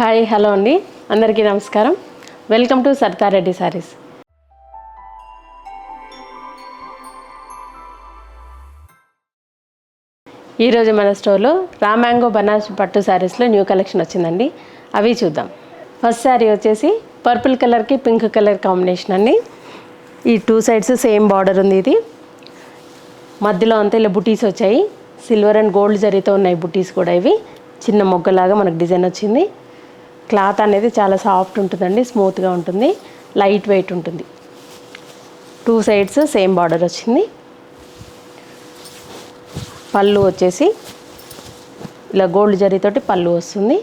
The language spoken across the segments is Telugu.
హాయ్ హలో అండి. అందరికీ నమస్కారం. Welcome to Sarthareddy sarees. ఈరోజు మన స్టోర్లో రామాంగో బనాస్ పట్టు శారీస్లో న్యూ కలెక్షన్ వచ్చిందండి. అవి చూద్దాం. ఫస్ట్ శారీ వచ్చేసి పర్పుల్ కలర్కి పింక్ కలర్ కాంబినేషన్ అండి. ఈ టూ సైడ్స్ సేమ్ బార్డర్ ఉంది ఇది. మధ్యలో అంతా ఇలా బుటీస్ వచ్చాయి. సిల్వర్ అండ్ గోల్డ్ జరీతో ఉన్నాయి బుటీస్ కూడా ఇవి. చిన్న మొగ్గలాగా మనకు డిజైన్ వచ్చింది. క్లాత్ అనేది చాలా సాఫ్ట్ ఉంటుందండి స్మూత్గా ఉంటుంది లైట్ వెయిట్ ఉంటుంది. టూ సైడ్స్ సేమ్ బార్డర్ వచ్చింది. పళ్ళు వచ్చేసి ఇలా గోల్డ్ జరీతోటి పళ్ళు వస్తుంది.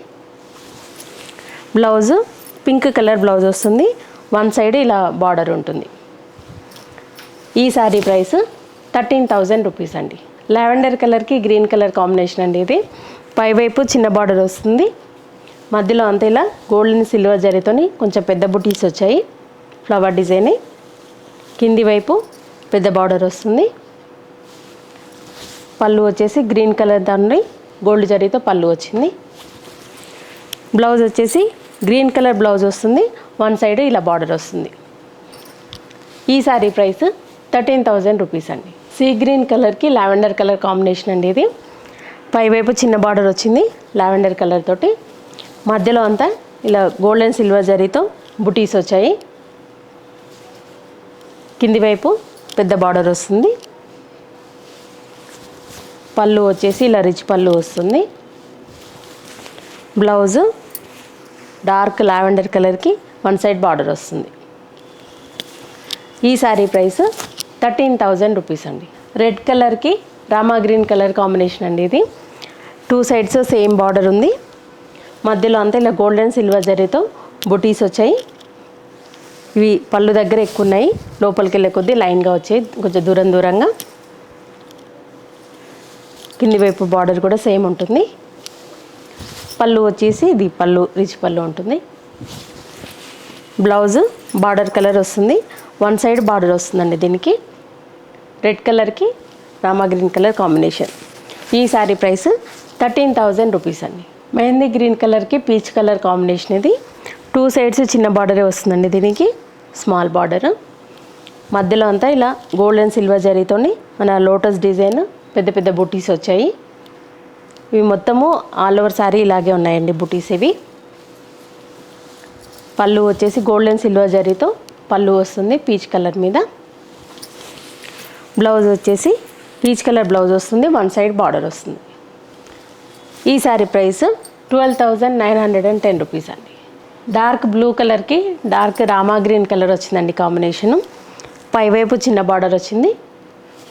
బ్లౌజ్ పింక్ కలర్ బ్లౌజ్ వస్తుంది. వన్ సైడ్ ఇలా బార్డర్ ఉంటుంది. ఈ saree price thirteen thousand rupees అండి. లావెండర్ కలర్కి గ్రీన్ కలర్ కాంబినేషన్ అండి ఇది. పైవైపు చిన్న బార్డర్ వస్తుంది. మధ్యలో అంతే ఇలా గోల్డెన్ సిల్వర్ జరీతోని కొంచెం పెద్ద బుటీస్ వచ్చాయి. ఫ్లవర్ డిజైన్ కింది వైపు పెద్ద బార్డర్ వస్తుంది. పళ్ళు వచ్చేసి గ్రీన్ కలర్ దాన్ని గోల్డ్ జరీతో పళ్ళు వచ్చింది. బ్లౌజ్ వచ్చేసి గ్రీన్ కలర్ బ్లౌజ్ వస్తుంది. వన్ సైడ్ ఇలా బార్డర్ వస్తుంది. ఈ saree price thirteen thousand rupees అండి. సీ గ్రీన్ కలర్కి లావెండర్ కలర్ కాంబినేషన్ అండి ఇది. పైవైపు చిన్న బార్డర్ వచ్చింది. లావెండర్ కలర్ తోటి మధ్యలో అంతా ఇలా గోల్డ్ అండ్ సిల్వర్ జరీతో బుటీస్ వచ్చాయి. కింది వైపు పెద్ద బార్డర్ వస్తుంది. పళ్ళు వచ్చేసి ఇలా రిచ్ పళ్ళు వస్తుంది. బ్లౌజ్ డార్క్ లావెండర్ కలర్కి వన్ సైడ్ బార్డర్ వస్తుంది. ఈ saree price thirteen thousand rupees అండి. రెడ్ కలర్కి రామా గ్రీన్ కలర్ కాంబినేషన్ అండి ఇది. టూ సైడ్స్ సేమ్ బార్డర్ ఉంది. మధ్యలో అంతా ఇలా గోల్డెన్ సిల్వర్ జరీతో బుటీస్ వచ్చాయి. ఇవి పళ్ళు దగ్గర ఎక్కువ ఉన్నాయి లోపలికి వెళ్ళే కొద్దీ లైన్గా వచ్చాయి. కొంచెం దూరం దూరంగా. కింది వైపు బార్డర్ కూడా సేమ్ ఉంటుంది. పళ్ళు వచ్చేసి ఇది పళ్ళు రిచ్ పళ్ళు ఉంటుంది. బ్లౌజ్ బార్డర్ కలర్ వస్తుంది. వన్ సైడ్ బార్డర్ వస్తుందండి దీనికి. రెడ్ కలర్కి రామా గ్రీన్ కలర్ కాంబినేషన్. ఈ saree price thirteen thousand rupees అండి. మెహందీ గ్రీన్ కలర్కి పీచ్ కలర్ కాంబినేషన్ ఇది. టూ సైడ్స్ చిన్న బార్డరే వస్తుందండి దీనికి. Small border. మధ్యలో అంతా ఇలా గోల్డ్ అండ్ సిల్వర్ జరీతోని మన లోటస్ డిజైన్ పెద్ద పెద్ద బుటీస్ వచ్చాయి. ఇవి మొత్తము ఆల్ ఓవర్ శారీ ఇలాగే ఉన్నాయండి బుటీస్ ఇవి. పళ్ళు వచ్చేసి గోల్డ్ అండ్ సిల్వర్ జరీతో పళ్ళు వస్తుంది పీచ్ కలర్ మీద. బ్లౌజ్ వచ్చేసి పీచ్ కలర్ బ్లౌజ్ వస్తుంది వన్ సైడ్ బార్డర్ వస్తుంది. ఈ saree price twelve thousand nine hundred and ten rupees అండి. డార్క్ బ్లూ కలర్కి డార్క్ రామా గ్రీన్ కలర్ వచ్చిందండి కాంబినేషను. పైవైపు చిన్న బార్డర్ వచ్చింది.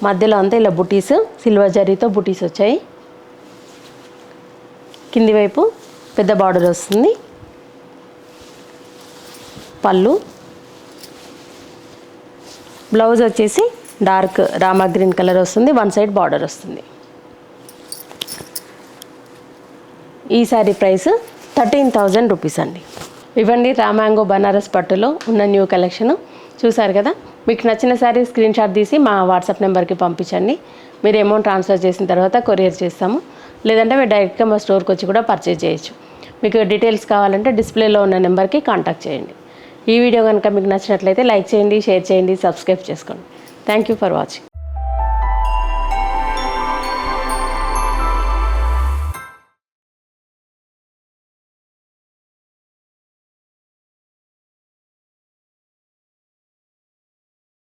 మధ్యలో అంతా ఇలా బుటీస్ సిల్వర్ జరీతో బుటీస్ వచ్చాయి. కింది వైపు పెద్ద బార్డర్ వస్తుంది. పళ్ళు. బ్లౌజ్ వచ్చేసి డార్క్ రామా గ్రీన్ కలర్ వస్తుంది. వన్ సైడ్ బార్డర్ వస్తుంది. ఈ saree price thirteen thousand rupees అండి. ఇవ్వండి రామాంగో బనారస్ పట్టులో ఉన్న న్యూ కలెక్షన్. చూసారు కదా? మీకు నచ్చిన శారీ స్క్రీన్ షాట్ తీసి మా వాట్సాప్ నెంబర్కి పంపించండి. మీరు అమౌంట్ ట్రాన్స్ఫర్ చేసిన తర్వాత కొరియర్ చేస్తాము. లేదంటే మీరు డైరెక్ట్గా మా స్టోర్కి వచ్చి కూడా పర్చేజ్ చేయొచ్చు. మీకు డీటెయిల్స్ కావాలంటే డిస్ప్లేలో ఉన్న నెంబర్కి కాంటాక్ట్ చేయండి. ఈ వీడియో కనుక మీకు నచ్చినట్లయితే లైక్ చేయండి షేర్ చేయండి సబ్స్క్రైబ్ చేసుకోండి. Thank you for watching